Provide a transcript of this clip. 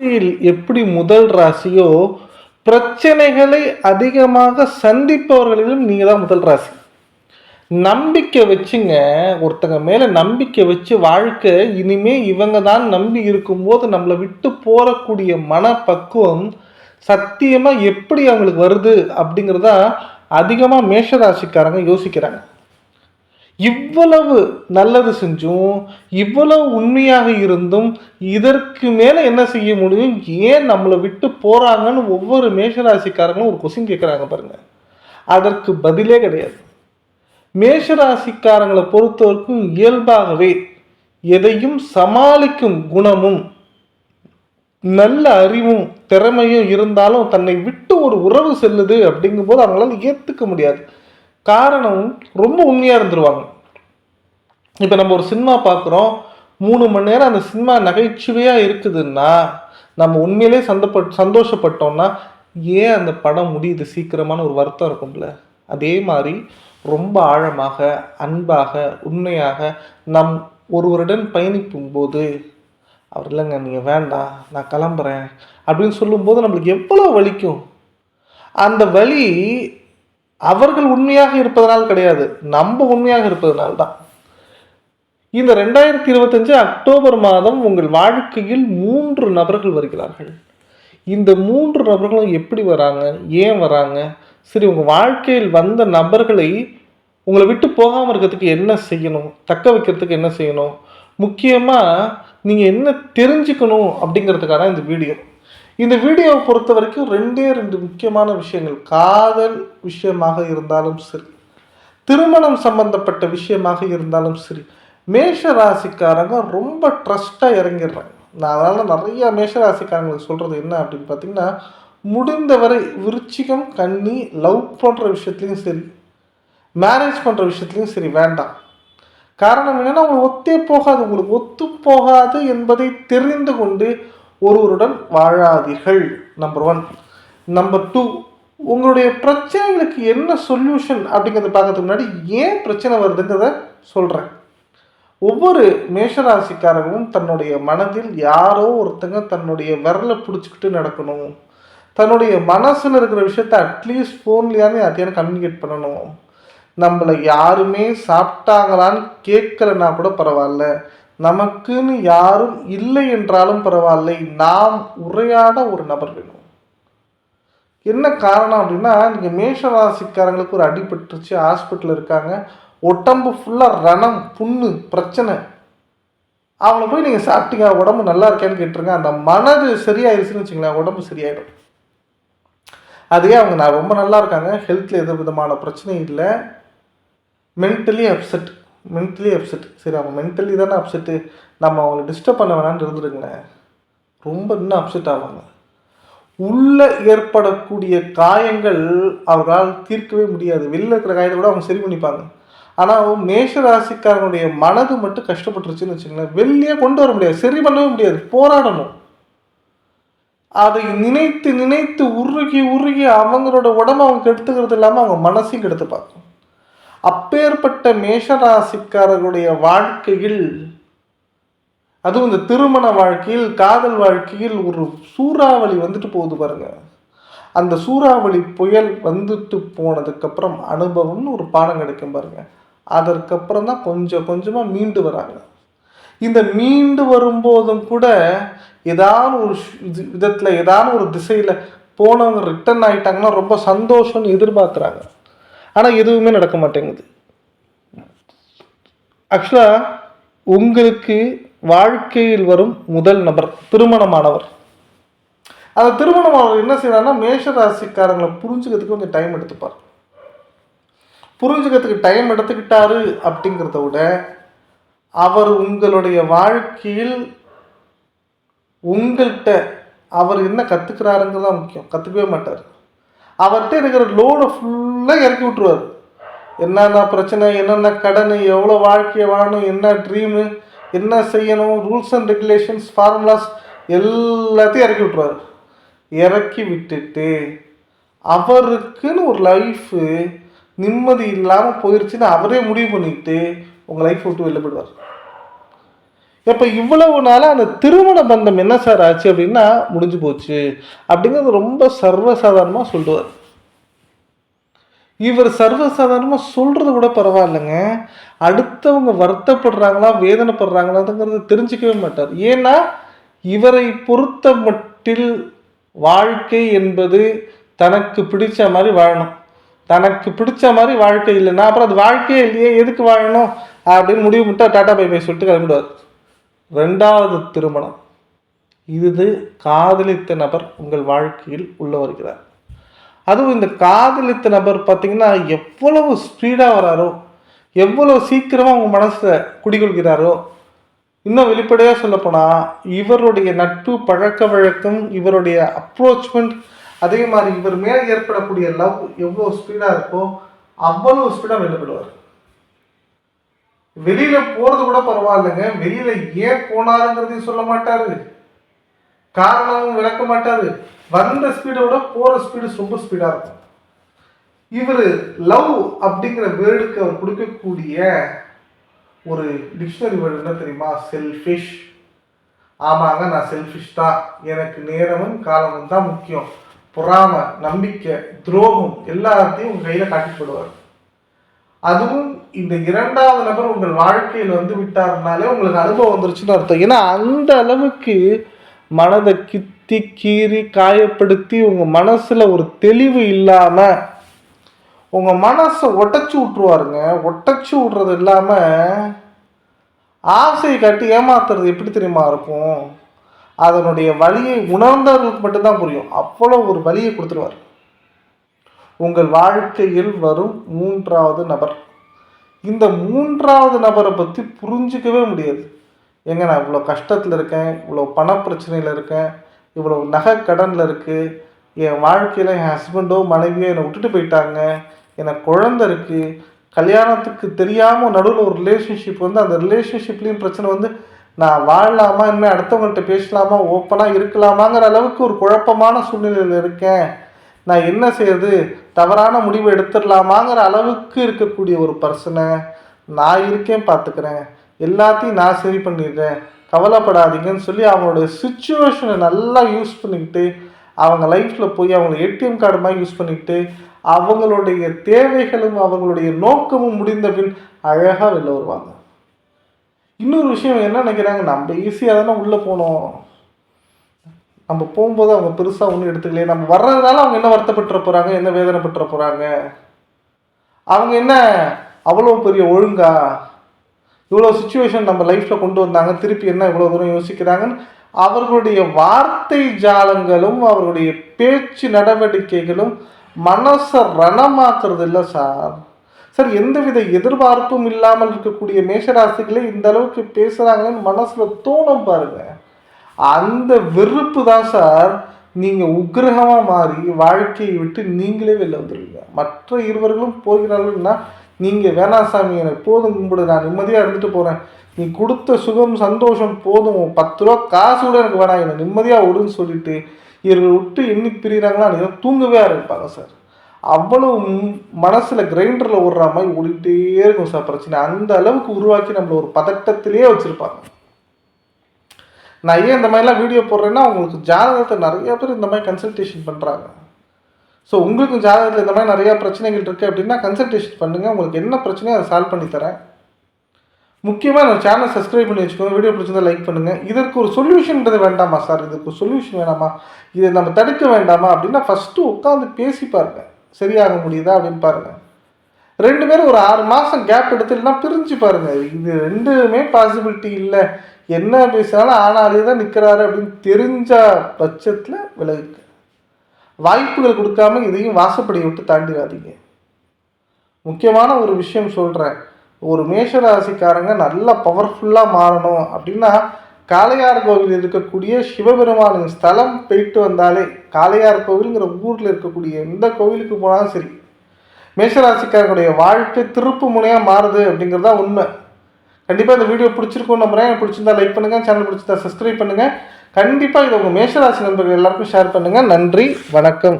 ராசியில் எப்படி முதல் ராசியோ பிரச்சனைகளை அதிகமாக சந்திப்பவர்களிலும் நீங்கள் தான் முதல் ராசி. நம்பிக்கை வச்சுங்க ஒருத்தங்க மேலே நம்பிக்கை வச்சு வாழ்க்கை இனிமே இவங்க தான் நம்பி இருக்கும்போது நம்மளை விட்டு போகக்கூடிய மனப்பக்குவம் சத்தியமாக எப்படி அவங்களுக்கு வருது அப்படிங்கிறதா அதிகமாக மேஷராசிக்காரங்க யோசிக்கிறாங்க. இவ்வளவு நல்லது செஞ்சும் இவ்வளவு உண்மையாக இருந்தும் இதற்கு மேலே என்ன செய்ய முடியும்? ஏன் நம்மளை விட்டு போகிறாங்கன்னு ஒவ்வொரு மேஷராசிக்காரங்களும் ஒரு கொஸ்டின் கேட்குறாங்க பாருங்கள் அதற்கு பதிலே கிடையாது. மேஷராசிக்காரங்களை பொறுத்தவரைக்கும் இயல்பாகவே எதையும் சமாளிக்கும் குணமும் நல்ல அறிவும் திறமையும் இருந்தாலும் தன்னை விட்டு ஒரு உறவு செல்லுது அப்படிங்கும்போது அவங்களால ஏற்றுக்க முடியாது. காரணம் ரொம்ப உண்மையாக இருந்துருவாங்க. இப்போ நம்ம ஒரு சினிமா பார்க்குறோம் மூணு மணி நேரம் அந்த சினிமா நகைச்சுவையாக இருக்குதுன்னா நம்ம உண்மையிலே சந்தப்பட் சந்தோஷப்பட்டோம்னா ஏன் அந்த படம் முடியுது? சீக்கிரமான ஒரு வருத்தம் இருக்கும்ல. அதே மாதிரி ரொம்ப ஆழமாக அன்பாக உண்மையாக நம் ஒருவருடன் பயணிக்கும் போது அவர் இல்லைங்க நீங்கள் வேண்டாம் நான் கிளம்புறேன். அப்படின்னு சொல்லும்போது நம்மளுக்கு எவ்வளோ வலிக்கும். அந்த வலி அவர்கள் உண்மையாக இருப்பதனால் கிடையாது. நம்ம உண்மையாக இருப்பதனால் தான் இந்த ரெண்டாயிரத்தி இருபத்தஞ்சு அக்டோபர் மாதம் உங்கள் வாழ்க்கையில் மூன்று நபர்கள் வருகிறார்கள். இந்த மூன்று நபர்களும் எப்படி வராங்க? ஏன் வராங்க? சரி உங்கள் வாழ்க்கையில் வந்த நபர்களை உங்களை விட்டு போகாமல் இருக்கிறதுக்கு என்ன செய்யணும்? தக்க வைக்கிறதுக்கு என்ன செய்யணும்? முக்கியமாக நீங்கள் என்ன தெரிஞ்சுக்கணும் அப்படிங்கிறதுக்கான இந்த வீடியோ. இந்த வீடியோவை பொறுத்த வரைக்கும் ரெண்டே ரெண்டு முக்கியமான விஷயங்கள். காதல் விஷயமாக இருந்தாலும் சரி திருமணம் சம்பந்தப்பட்ட விஷயமாக இருந்தாலும் சரி மேஷ ராசிக்காரங்க ரொம்ப ட்ரஸ்ட்டாக இறங்கிடுறாங்க. நான் அதனால் நிறைய மேஷராசிக்காரங்களுக்கு சொல்கிறது என்ன அப்படின்னு பார்த்தீங்கன்னா முடிந்தவரை விருச்சிகம் கண்ணி லவ் பண்ணுற விஷயத்துலையும் சரி மேரேஜ் பண்ணுற விஷயத்துலையும் சரி வேண்டாம். காரணம் என்னென்னா உங்களுக்கு ஒத்தே போகாது உங்களுக்கு ஒத்து போகாது என்பதை தெரிந்து கொண்டு ஒருவருடன் வாழாதீர்கள். நம்பர் ஒன் நம்பர் டூ உங்களுடைய பிரச்சனைகளுக்கு என்ன சொல்யூஷன் அப்படிங்கிறத பார்க்கறதுக்கு முன்னாடி ஏன் பிரச்சனை வருதுங்கிறத சொல்கிறேன் ஒவ்வொரு மேஷராசிக்காரர்களும் தன்னுடைய மனதில் யாரோ ஒருத்தங்க தன்னுடைய விரலை பிடிச்சிக்கிட்டு நடக்கணும். தன்னுடைய மனசில் இருக்கிற விஷயத்த அட்லீஸ்ட் ஃபோன்லையாவது அதையான கம்யூனிகேட் பண்ணணும். நம்மளை யாருமே சாப்பிட்டாங்களான்னு கேட்கலன்னா கூட பரவாயில்ல. நமக்குன்னு யாரும் இல்லை என்றாலும் பரவாயில்லை. நாம் உரையாட ஒரு நபர் வேணும். என்ன காரணம் அப்படின்னா நீங்கள் மேஷராசிக்காரங்களுக்கு ஒரு அடிபட்டுருச்சு ஹாஸ்பிட்டலில் இருக்காங்க. உடம்பு ஃபுல்லாக ரணம் புண்ணு பிரச்சனை. அவங்கள போய் நீங்கள் சாப்பிட்டீங்க உடம்பு நல்லா இருக்கேன்னு கேட்டுருங்க. அந்த மனது சரியாயிருச்சுன்னு வச்சுங்களேன் உடம்பு சரியாயிடும். அதே அவங்க நான் ரொம்ப நல்லா இருக்காங்க. ஹெல்த்தில் எந்த விதமான பிரச்சனையும் இல்லை. மென்டலி அப்செட் மென்டலி அப்செட் சரி அவங்க மென்டலி தானே அப்செட்டு நம்ம அவங்களை டிஸ்டர்ப் பண்ண வேணாம்னு இருந்துருங்களேன். ரொம்ப இன்னும் அப்செட் ஆவாங்க. உள்ளே ஏற்படக்கூடிய காயங்கள் அவர்களால் தீர்க்கவே முடியாது. வெளில இருக்கிற காயத்தை கூட அவங்க சரி பண்ணிப்பாங்க. ஆனால் மேஷ ராசிக்காரனுடைய மனது மட்டும் கஷ்டப்பட்டுருச்சுன்னு வச்சுங்களேன் வெளியே கொண்டு வர முடியாது. சரி பண்ணவே முடியாது. போராடணும். அதை நினைத்து நினைத்து உருகி உருகி அவங்களோட உடம்பு அவங்க கெடுத்துக்கிறது இல்லாமல் அவங்க மனசையும் கெடுத்து அப்பேற்பட்ட மேஷராசிக்காரர்களுடைய வாழ்க்கையில் அதுவும் இந்த திருமண வாழ்க்கையில் காதல் வாழ்க்கையில் ஒரு சூறாவளி வந்துட்டு போகுது பாருங்க. அந்த சூறாவளி புயல் வந்துட்டு போனதுக்கப்புறம் அனுபவம்னு ஒரு பாடம் கிடைக்கும் பாருங்க. அதற்கப்புறம் தான் கொஞ்சம் கொஞ்சமாக மீண்டு வராங்க. இந்த மீண்டு வரும்போதும் கூட ஏதாவது ஒரு விதத்தில் ஏதாவது ஒரு திசையில் போனவங்க ரிட்டர்ன் ஆகிட்டாங்கன்னா ரொம்ப சந்தோஷம்னு எதிர்பார்க்குறாங்க. ஆனால் எதுவுமே நடக்க மாட்டேங்குது. ஆக்சுவலாக உங்களுக்கு வாழ்க்கையில் வரும் முதல் நபர் திருமணமானவர். அந்த திருமணமானவர் என்ன செய்யறாருன்னா மேஷ ராசிக்காரங்களை புரிஞ்சுக்கிறதுக்கு கொஞ்சம் டைம் எடுத்துப்பார். புரிஞ்சுக்கிறதுக்கு டைம் எடுத்துக்கிட்டாரு அப்படிங்கிறத விட அவர் உங்களுடைய வாழ்க்கையில் உங்கள்கிட்ட அவர் என்ன கற்றுக்கிறாருங்கிறது தான் முக்கியம். கற்றுக்கவே மாட்டார். அவர்கிட்ட இருக்கிற லோடை ஃபுல்லாக இறக்கி விட்டுருவார். என்னென்ன பிரச்சனை என்னென்ன கடன் எவ்வளோ வாழ்க்கையை வாழணும் என்ன ட்ரீமு என்ன செய்யணும் ரூல்ஸ் அண்ட் ரெகுலேஷன்ஸ் ஃபார்முலாஸ் எல்லாத்தையும் இறக்கி விட்டுருவார். இறக்கி விட்டுட்டு அவருக்குன்னு ஒரு லைஃபு நிம்மதி இல்லாமல் போயிடுச்சுன்னு அவரே முடிவு பண்ணிட்டு உங்கள் லைஃப் விட்டு வெளில போயிடுவார். இப்போ இவ்வளவு நாளாக அந்த திருமண பந்தம் என்ன சார் ஆச்சு அப்படின்னா முடிஞ்சு போச்சு அப்படிங்கிறது ரொம்ப சர்வசாதாரணமாக சொல்லுவார். இவர் சர்வசாதாரணமாக சொல்கிறது கூட பரவாயில்லைங்க. அடுத்தவங்க வருத்தப்படுறாங்களா வேதனைப்படுறாங்களாங்கிறது தெரிஞ்சுக்கவே மாட்டார். ஏன்னா இவரை பொறுத்த மட்டில் வாழ்க்கை என்பது தனக்கு பிடிச்ச மாதிரி வாழணும். தனக்கு பிடிச்ச மாதிரி வாழ்க்கை இல்லைன்னா அப்புறம் அது வாழ்க்கையே இல்லையே எதுக்கு வாழணும்? அப்படின்னு முடிவு பண்ணிட்டா டாட்டா பை பை சொல்லிட்டு கிளம்பிடுவார். ரெண்டாவது திருமணம். இது காதலித்த நபர் உங்கள் வாழ்க்கையில் உள்ள வருகிறார். அதுவும் இந்த காதலித்த நபர் பார்த்தீங்கன்னா எவ்வளவு ஸ்பீடாக வராரோ எவ்வளவு சீக்கிரமாக உங்கள் மனசை குடிகொள்கிறாரோ இன்னும் வெளிப்படையாக சொல்லப்போனால் இவருடைய நட்பு பழக்க வழக்கம் இவருடைய அப்ரோச்மெண்ட் அதே மாதிரி இவர் மேல் ஏற்படக்கூடிய லவ் எவ்வளோ ஸ்பீடாக இருக்கோ அவ்வளோ ஸ்பீடாக வெளிப்படுவார். வெளியில போறது கூட பரவாயில்லைங்க. வெளியில ஏன் போனாருங்கிறதையும் சொல்ல மாட்டாரு. காரணமும் விளக்க மாட்டாரு. வந்த ஸ்பீடை விட போற ஸ்பீடு ரொம்ப ஸ்பீடா இருக்கும். இவர் லவ் அப்படிங்கிற வேர்டுக்கு அவர் கொடுக்கக்கூடிய ஒரு டிக்ஷனரி வேர்டு என்ன தெரியுமா? செல்ஃபிஷ் ஆமாங்க நான் செல்ஃபிஷ் தான். எனக்கு நேரமும் காலமும் தான் முக்கியம். பொறாமை நம்பிக்கை துரோகம் எல்லாத்தையும் உங்கள் கையில் காட்டிப்படுவார் அதுவும் இந்த இரண்டாவது நபர் உங்கள் வாழ்க்கையில் வந்து விட்டார்னாலே உங்களுக்கு அனுபவம் வந்துருச்சுன்னு அர்த்தம். ஏன்னா அந்த அளவுக்கு மனதை கித்தி கீறி காயப்படுத்தி உங்கள் மனசில் ஒரு தெளிவு இல்லாமல் உங்கள் மனசை ஒட்டச்சு விட்ருவாருங்க ஒட்டச்சு விட்றது இல்லாமல் ஆசையை கட்டி ஏமாத்துறது எப்படி தெரியுமா இருக்கும்? அதனுடைய வழியை உணர்ந்தவர்களுக்கு மட்டும்தான் புரியும். அவ்வளோ ஒரு வழியை கொடுத்துருவார். உங்கள் வாழ்க்கையில் வரும் மூன்றாவது நபர். இந்த மூன்றாவது நபரை பற்றி புரிஞ்சிக்கவே முடியாது. எங்க நான் இவ்வளோ கஷ்டத்தில் இருக்கேன் இவ்வளோ பண பிரச்சனையில் இருக்கேன் இவ்வளோ நகை கடனில் இருக்குது என் வாழ்க்கையில் என் ஹஸ்பண்டோ மனைவியோ என்னை விட்டுட்டு போயிட்டாங்க எனக்கு குழந்த இருக்குது கல்யாணத்துக்கு தெரியாமல் நடுவில் ஒரு ரிலேஷன்ஷிப் வந்து அந்த ரிலேஷன்ஷிப்லேயும் பிரச்சனை வந்து நான் வாழலாமா இனிமேல் அடுத்தவங்கள்ட்ட பேசலாமா ஓப்பனாக இருக்கலாமாங்கிற அளவுக்கு ஒரு குழப்பமான சூழ்நிலையில் இருக்கேன். நான் என்ன செய்யறது? தவறான முடிவு எடுத்துடலாமாங்கிற அளவுக்கு இருக்கக்கூடிய ஒரு பர்சனை நான் இருக்கேன் பார்த்துக்கிறேன். எல்லாத்தையும் நான் சரி பண்ணிடுறேன். கவலைப்படாதீங்கன்னு சொல்லி அவங்களோட சுச்சுவேஷனை நல்லா யூஸ் பண்ணிக்கிட்டு அவங்க லைஃப்பில் போய் அவங்க ஏடிஎம் கார்டு மாதிரி யூஸ் பண்ணிக்கிட்டு அவங்களுடைய தேவைகளும் அவங்களுடைய நோக்கமும் முடிந்த பின் அழகாக வெளில வருவாங்க. இன்னொரு விஷயம் என்ன நினைக்கிறாங்க? நம்ம ஈஸியாக தானே உள்ளே போனோம். நம்ம போகும்போது அவங்க பெருசாக ஒன்றும் எடுத்துக்கலையே. நம்ம வர்றதுனால அவங்க என்ன வருத்தப்பட்டுற போகிறாங்க என்ன வேதனைப்பட்டுற போகிறாங்க அவங்க என்ன அவ்வளோ பெரிய ஒழுங்கா இவ்வளோ சுச்சுவேஷன் நம்ம லைஃப்பில் கொண்டு வந்தாங்க திருப்பி என்ன இவ்வளோ தூரம் யோசிக்கிறாங்கன்னு அவர்களுடைய வார்த்தை ஜாலங்களும் அவர்களுடைய பேச்சு நடவடிக்கைகளும் மனசை ரணமாக்குறது இல்லை சார். சார் எந்தவித எதிர்பார்ப்பும் இல்லாமல் இருக்கக்கூடிய மேஷராசிகளே இந்த அளவுக்கு பேசுகிறாங்கன்னு மனசில் தோணும் பாருங்கள் அந்த வெறுப்பு தான் சார் நீங்கள் உக்ரகமாக மாறி வாழ்க்கையை விட்டு நீங்களே வெளில வந்துடுவீங்க மற்ற இருவர்களும் போகிறார்கள்னா நீங்கள் வேணாம் சாமி எனக்கு போதும் கும்பிடு நான் நிம்மதியாக இருந்துட்டு போகிறேன் நீ கொடுத்த சுகம் சந்தோஷம் போதும். பத்து ரூபா காசு கூட எனக்கு வேணாம். என்னை நிம்மதியாக விடுன்னு சொல்லிட்டு இவர்கள் விட்டு எண்ணி பிரிகிறாங்களா நீங்கள் தூங்கவே ஆரம்பிப்பாங்க சார். அவ்வளோ மனசில் கிரைண்டரில் ஓடுற மாதிரி ஓடிக்கிட்டே இருக்கும் சார் பிரச்சனை. அந்த அளவுக்கு உருவாக்கி நம்மளை ஒரு பதட்டத்திலே வச்சுருப்பாங்க. நான் ஏன் இந்த மாதிரிலாம் வீடியோ போடுறேன்னா உங்களுக்கு ஜாதகத்தை நிறைய பேர் இந்த மாதிரி கன்சல்டேஷன் பண்ணுறாங்க ஸோ உங்களுக்கு ஜாதகத்தில் இந்த மாதிரி நிறையா பிரச்சனைகள் இருக்குது அப்படின்னா கன்சல்டேஷன் பண்ணுங்கள் உங்களுக்கு என்ன பிரச்சனையோ அதை சால்வ் பண்ணி தரேன். முக்கியமாக நம்ம சேனல் சப்ஸ்கிரைப் பண்ணி வச்சுக்கோங்க. வீடியோ பிடிச்சிருந்தா லைக் பண்ணுங்கள் இதற்கு ஒரு சொல்யூஷன்ன்றது வேண்டாமா சார் இதுக்கு ஒரு சொல்யூஷன் வேணாமா? இதை நம்ம தடுக்க வேண்டாமா? அப்படின்னா ஃபஸ்ட்டு உட்காந்து பேசி பாருங்கள் சரியாக முடியுதா அப்படின்னு பாருங்கள் ரெண்டு பேரும் ஒரு ஆறு மாதம் கேப் எடுத்துட்டுனா பிரிஞ்சு பாருங்கள் இது ரெண்டுமே பாசிபிலிட்டி இல்லை. என்ன பேசினாலும் ஆனாலே தான் நிற்கிறாரு அப்படின்னு தெரிஞ்ச பட்சத்தில் விலகுக்கு வாய்ப்புகள் கொடுக்காம இதையும் வாசப்படி விட்டு தாண்டிடாதீங்க. முக்கியமான ஒரு விஷயம் சொல்கிறேன் ஒரு மேஷராசிக்காரங்க நல்லா பவர்ஃபுல்லாக மாறணும் அப்படின்னா காளையார் கோவில் இருக்கக்கூடிய சிவபெருமானின் ஸ்தலம் போயிட்டு வந்தாலே காளையார் கோவிலுங்கிற ஊரில் இருக்கக்கூடிய எந்த கோவிலுக்கு போனாலும் சரி மேஷராசிக்காரர்களுடைய வாழ்க்கை திருப்பு முனையாக மாறுது அப்படிங்கிறது தான் உண்மை. கண்டிப்பாக இந்த வீடியோ பிடிச்சிருக்கும் நம்புறேன். பிடிச்சிருந்தா லைக் பண்ணுங்கள் சேனல் பிடிச்சிருந்தா சப்ஸ்கிரைப் பண்ணுங்கள் கண்டிப்பாக இதை உங்கள் மேஷராசி நண்பர்கள் எல்லாருக்கும் ஷேர் பண்ணுங்கள் நன்றி. வணக்கம்.